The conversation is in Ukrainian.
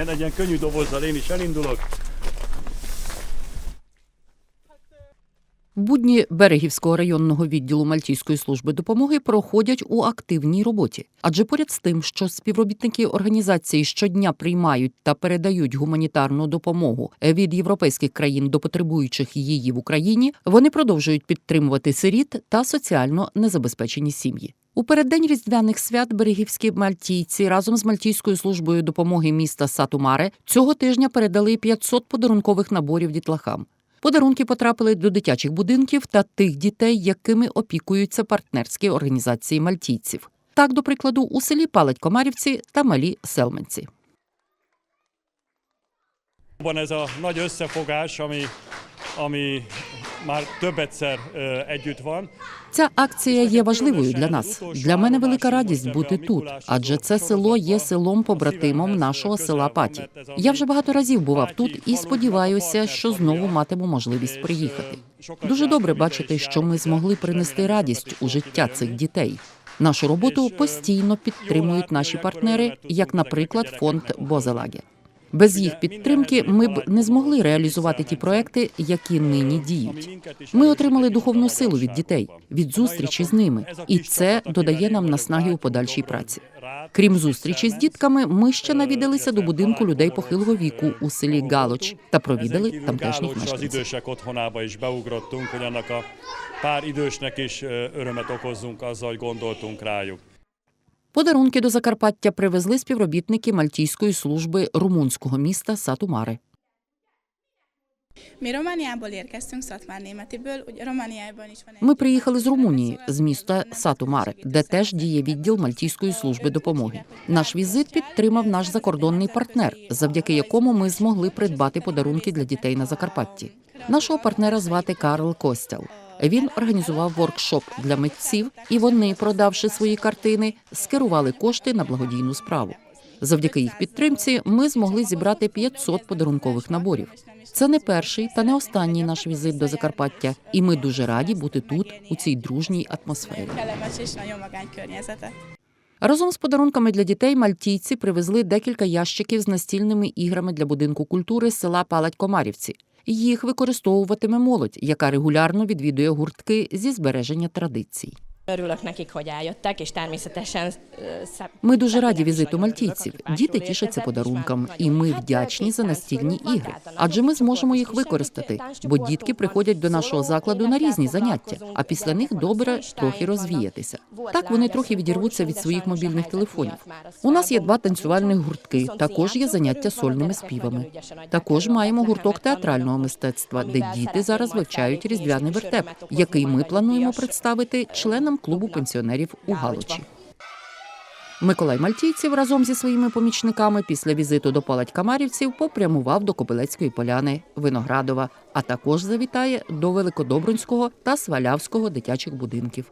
Igen, egy ilyen könnyű dobozzal én is elindulok. Будні Берегівського районного відділу Мальтійської служби допомоги проходять у активній роботі. Адже поряд з тим, що співробітники організації щодня приймають та передають гуманітарну допомогу від європейських країн до потребуючих її в Україні, вони продовжують підтримувати сиріт та соціально незабезпечені сім'ї. У переддень різдвяних свят берегівські мальтійці разом з Мальтійською службою допомоги міста Сатумаре цього тижня передали 500 подарункових наборів дітлахам. Подарунки потрапили до дитячих будинків та тих дітей, якими опікуються партнерські організації мальтійців. Так, до прикладу, у селі Палать Комарівці та Малі Селменці. Ami, ami már több egyszer együtt van. Ця акція є важливою для нас. Для мене велика радість бути тут, адже це село є селом побратимом нашого села Паті. Я вже багато разів бував тут і сподіваюся, що знову матиму можливість приїхати. Дуже добре бачити, що ми змогли принести радість у життя цих дітей. Нашу роботу постійно підтримують наші партнери, як, наприклад, фонд Бозелаге. Без їх підтримки ми б не змогли реалізувати ті проекти, які нині діють. Ми отримали духовну силу від дітей, від зустрічі з ними, і це додає нам наснаги у подальшій праці. Крім зустрічі з дітками, ми ще навідалися до будинку людей похилого віку у селі Галоч та провідали тамтешніх мешканців. Подарунки до Закарпаття привезли співробітники Мальтійської служби румунського міста Сатумари. Ми приїхали з Румунії, з міста Сатумари, де теж діє відділ Мальтійської служби допомоги. Наш візит підтримав наш закордонний партнер, завдяки якому ми змогли придбати подарунки для дітей на Закарпатті. Нашого партнера звати Карл Костял. Він організував воркшоп для митців, і вони, продавши свої картини, скерували кошти на благодійну справу. Завдяки їх підтримці ми змогли зібрати 500 подарункових наборів. Це не перший та не останній наш візит до Закарпаття, і ми дуже раді бути тут у цій дружній атмосфері. Разом з подарунками для дітей мальтійці привезли декілька ящиків з настільними іграми для будинку культури села Палать Комарівці. Їх використовуватиме молодь, яка регулярно відвідує гуртки зі збереження традицій. Örülök nekik, hogy eljöttek, és természetesen... Ми дуже раді візиту мальтійців. Діти тішаться подарункам, і ми вдячні за настільні ігри. Адже ми зможемо їх використати, бо дітки приходять до нашого закладу на різні заняття, а після них добре трохи розвіятися. Так вони трохи відірвуться від своїх мобільних телефонів. У нас є два танцювальних гуртки. Також є заняття сольними співами. Також маємо гурток театрального мистецтва, де діти зараз вивчають різдвяний вертеп, який ми плануємо представити членам клубу пенсіонерів у Галичі. Миколай Мальтійців разом зі своїми помічниками після візиту до Палать Камарівців попрямував до Копилецької поляни Виноградова, а також завітає до Великодобринського та Свалявського дитячих будинків.